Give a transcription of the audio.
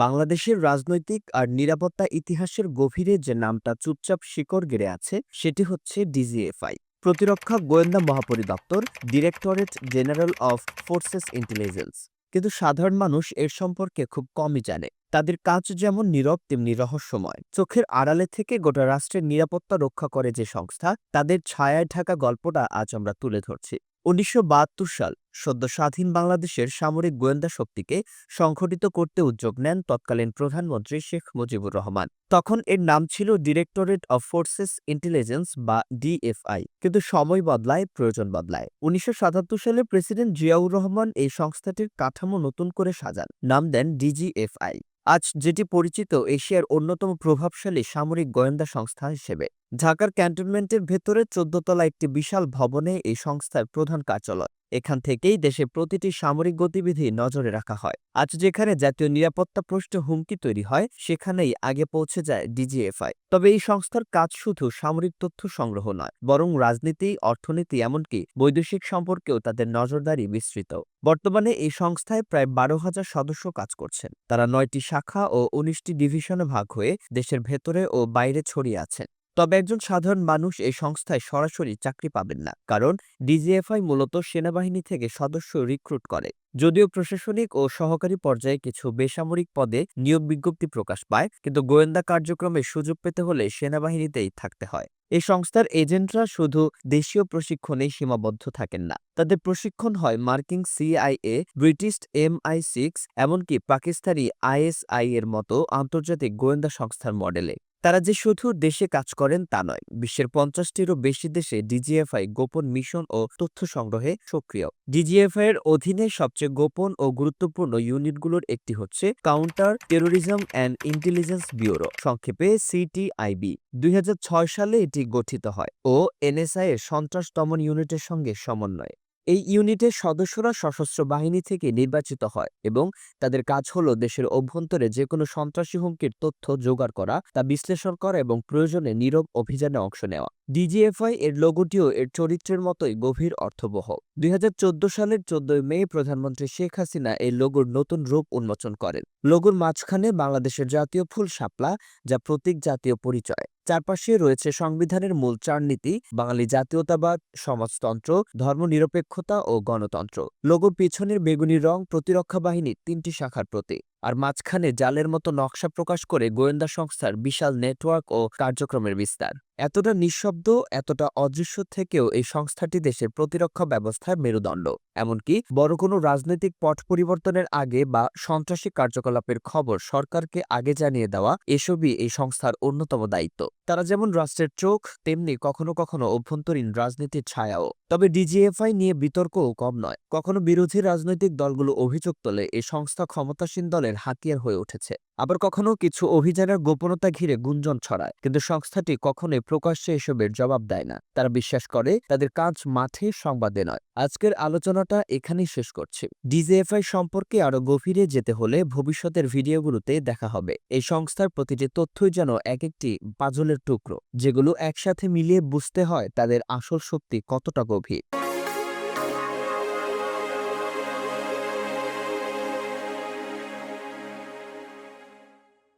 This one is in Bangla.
বাংলাদেশের রাজনৈতিক আর নিরাপত্তা ইতিহাসের গভীরে যে নামটা চুপচাপ শিকড় গেড়ে আছে, সেটি হচ্ছে ডিজিএফআই। প্রতিরক্ষা গোয়েন্দা মহাপরিদপ্তর, directorate general of forces intelligence. কিন্তু সাধারণ মানুষ এর সম্পর্কে খুব কমই জানে। তাদের কাজ যেমন নীরব, তেমনি রহস্যময়। চোখের আড়ালে থেকে গোটা রাষ্ট্রের নিরাপত্তা রক্ষা করে যে সংস্থা, তাদের ছায়ায় ঢাকা গল্পটা আজ আমরা তুলে ধরছি। উনিশশো বাহাত্তর সাল সদ্য স্বাধীন বাংলাদেশের সামরিক গোয়েন্দা শক্তিকে সংগঠিত করতে উদ্যোগ নেন তৎকালীন প্রধানমন্ত্রী শেখ মুজিবুর রহমান। তখন এর নাম ছিল ডিরেক্টরেট অফ ফোর্সেস ইন্টেলিজেন্স বা ডিএফআই। কিন্তু সময় বদলায়, প্রয়োজন বদলায়। উনিশশো সাতাত্তর সালে প্রেসিডেন্ট জিয়াউর রহমান এই সংস্থাটির কাঠামো নতুন করে সাজান। নাম দেন ডিজিএফআই। আজ যেটি পরিচিত এশিয়ার অন্যতম প্রভাবশালী সামরিক গোয়েন্দা সংস্থা হিসেবে। ঢাকার ক্যান্টনমেন্টের ভেতরে চোদ্দতলা একটি বিশাল ভবনে এই সংস্থার প্রধান কার্যালয়। এখান থেকেই দেশে প্রতিটি সামরিক গতিবিধি নজরে রাখা হয়। আজ যেখানে জাতীয় নিরাপত্তা প্রশ্নে হুমকি তৈরি হয়, সেখানেই আগে পৌঁছে যায় ডিজিএফআই। তবে এই সংস্থার কাজ শুধু সামরিক তথ্য সংগ্রহ নয়, বরং রাজনীতি, অর্থনীতি, এমনকি বৈদেশিক সম্পর্কেও তাদের নজরদারি বিস্তৃত। বর্তমানে এই সংস্থায় প্রায় বারো হাজার সদস্য কাজ করছেন। তারা নয়টি শাখা ও উনিশটি ডিভিশনে ভাগ হয়ে দেশের ভেতরে ও বাইরে ছড়িয়ে আছেন। তবে একজন সাধারণ মানুষ এই সংস্থায় সরাসরি চাকরি পাবেন না। কারণ ডিজিএফআই মূলত সেনাবাহিনী থেকে সদস্য রিক্রুট করে। যদিও প্রশাসনিক ও সহকারী পর্যায়ে কিছু বেসামরিক পদে নিয়োগ বিজ্ঞপ্তি প্রকাশ পায়, কিন্তু গোয়েন্দা কার্যক্রমে সুযোগ পেতে হলে সেনাবাহিনীতেই থাকতে হয়। এই সংস্থার এজেন্টরা শুধু দেশীয় প্রশিক্ষণেই সীমাবদ্ধ থাকেন না। তাদের প্রশিক্ষণ হয় মার্কিন সিআইএ, ব্রিটিশ এমআই সিক্স, এমনকি পাকিস্তানি আইএসআই এর মতো আন্তর্জাতিক গোয়েন্দা সংস্থার মডেলে। তারা যে শুধু দেশে কাজ করেন তা নয়, বিশ্বের পঞ্চাশটিরও বেশি দেশে ডিজিএফআই গোপন মিশন ও তথ্য সংগ্রহে সক্রিয়। ডিজিএফআই এর অধীনে সবচেয়ে গোপন ও গুরুত্বপূর্ণ ইউনিটগুলোর একটি হচ্ছে counter terrorism and intelligence bureau, সংক্ষেপে সিটিআইবি। দুই হাজার ছয় সালে এটি গঠিত হয় ও এনএসআই এর সন্ত্রাস দমন ইউনিটের সঙ্গে সমন্বয়ে। এই ইউনিটের সদস্যরা সশস্ত্র বাহিনী থেকে নির্বাচিত হয় এবং তাদের কাজ হল দেশের অভ্যন্তরে যে কোনো সন্ত্রাসী হুমকির তথ্য জোগাড় করা, তা বিশ্লেষণ করা এবং প্রয়োজনে নীরব অভিযানে অংশ নেওয়া। ডিজিএফআই এর লোগোটিও এর চরিত্রের মতোই গভীর অর্থবহ। দুই হাজার চোদ্দ সালের চোদ্দই মে প্রধানমন্ত্রী শেখ হাসিনা এই লোগোর নতুন রূপ উন্মোচন করেন। লোগোর মাঝখানে বাংলাদেশের জাতীয় ফুল শাপলা, যা প্রতীক জাতীয় পরিচয়। চারপাশে রয়েছে সংবিধানের মূল চার নীতি বাঙালি জাতীয়তাবাদ, সমাজতন্ত্র, ধর্মনিরপেক্ষতা ও গণতন্ত্র। লোগোর পিছনের বেগুনি রং প্রতিরক্ষা বাহিনীর তিনটি শাখার প্রতীক। আর মাঝখানে জালের মতো নকশা প্রকাশ করে গোয়েন্দা সংস্থার বিশাল নেটওয়ার্ক ও কার্যক্রমের বিস্তার। এতটা নিঃশব্দ, এতটা অদৃশ্য থেকেও এই সংস্থাটি দেশের প্রতিরক্ষা ব্যবস্থার মেরুদণ্ড। এমনকি বড় কোনো রাজনৈতিক পট পরিবর্তনের আগে বা সন্ত্রাসী কার্যকলাপের খবর সরকারকে আগে জানিয়ে দেওয়া এসবই এই সংস্থার অন্যতম দায়িত্ব। তারা যেমন রাষ্ট্রের চোখ, তেমনি কখনো কখনো অভ্যন্তরীণ রাজনীতির ছায়াও। তবে ডিজিএফআই নিয়ে বিতর্কও কম নয়। কখনো বিরোধী রাজনৈতিক দলগুলো অভিযোগ তোলে এই সংস্থা ক্ষমতাসীন দলের হাতিয়ার হয়ে উঠেছে। আবার কখনো কিছু অভিযানের গোপনতা ঘিরে গুঞ্জন ছড়ায়, কিন্তু সংস্থাটি কখনোই প্রকাশ্যে এসবের জবাব দেয় না। তারা বিশ্বাস করে তাদের কাজ মাঠে সংবাদে নয়। আজকের আলোচনাটা এখানেই শেষ করছি। ডিজিএফআই সম্পর্কে আরও গভীরে যেতে হলে ভবিষ্যতের ভিডিওগুলোতে দেখা হবে। এই সংস্থার প্রতিটি তথ্যই যেন এক একটি পাজলের টুকরো, যেগুলো একসাথে মিলিয়ে বুঝতে হয় তাদের আসল শক্তি কতটা গভীর।